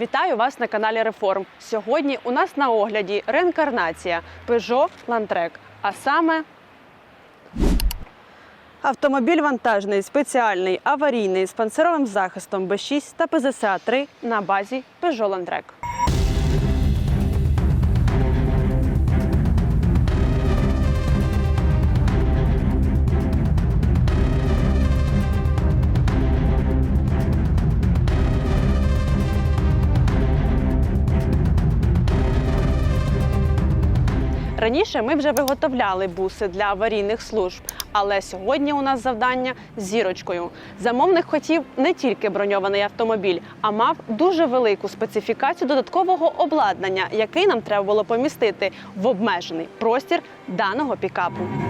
Вітаю вас на каналі Реформ. Сьогодні у нас на огляді реінкарнація Peugeot Landtrek, а саме автомобіль вантажний, спеціальний, аварійний з панцировим захистом B6 та ПЗСА 3 на базі Peugeot Landtrek. Раніше ми вже виготовляли буси для аварійних служб, але сьогодні у нас завдання з зірочкою. Замовник хотів не тільки броньований автомобіль, а мав дуже велику специфікацію додаткового обладнання, який нам треба було помістити в обмежений простір даного пікапу.